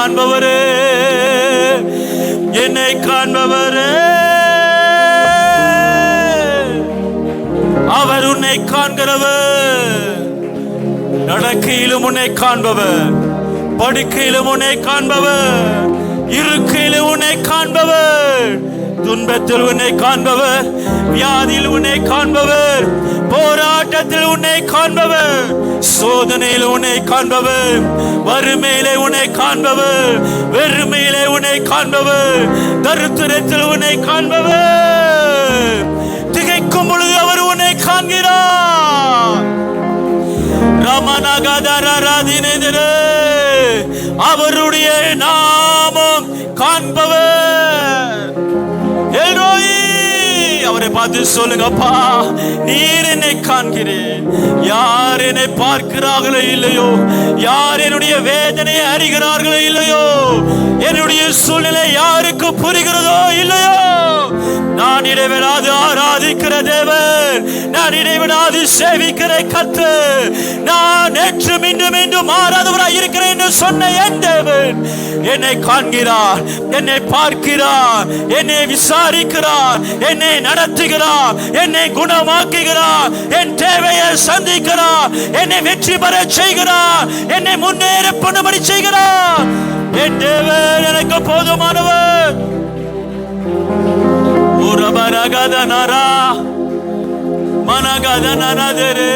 காண்பவரே. என்னை காண்பவரே. அவர் உன்னை காண்கிறவர். நடக்கையிலும் உன்னை காண்பவர். படுக்கையிலும் உன்னை காண்பவர். இருக்கையிலும் உன்னை காண்பவர். துன்பத்தில் உன்னை காண்பவர். வியாதியில் உன்னை காண்பவர். போராட்டத்தில் உன்னை காண்பவர். சோதனையில் உன்னை காண்பவர் வறுமையிலே உன்னை காண்பவர் வெறுமையிலே உன்னை காண்பவர் தருத்திரத்தில் உன்னை காண்பவர். திகைக்கும் பொழுது அவர் உன்னை காண்கிறார். ரமணகதரதினெதிரே அவருடைய நாமம் காண்பவர். அவரை பார்த்து சொல்லுங்கப்பா நீர் என்னை காண்கிறேன் யார் என்னை பார்க்கிறார்களோ இல்லையோ? யார் என்னுடைய வேதனையை அறிகிறார்களோ இல்லையோ? என்னுடைய சூழ்நிலை யாருக்கு புரிகிறதோ இல்லையோ? நான் இடைவிடாது ஆராதிக்கிற தேவன். நான் இடைவிடாது சேவிக்கிற கத்து நான் நேற்று மீண்டும் மீண்டும் மாறாதவராய் இருக்கிறேன் என்று சொன்ன என் தேவன் என்னை காண்கிறார் என்னை பார்க்கிறார் என்னை விசாரிக்கிறார் என்னை நடத்துகிறார் என்னை குணமாக்குகிறார் என் தேவையை சந்திக்கிறார் என்னை வெற்றி பெற செய்கிறார் என்னை முன்னேற பண்ணும்படி செய்கிறார். என் தேவன் எனக்கு போதுமானவர். உரபரகதனரா மனகதனரதரே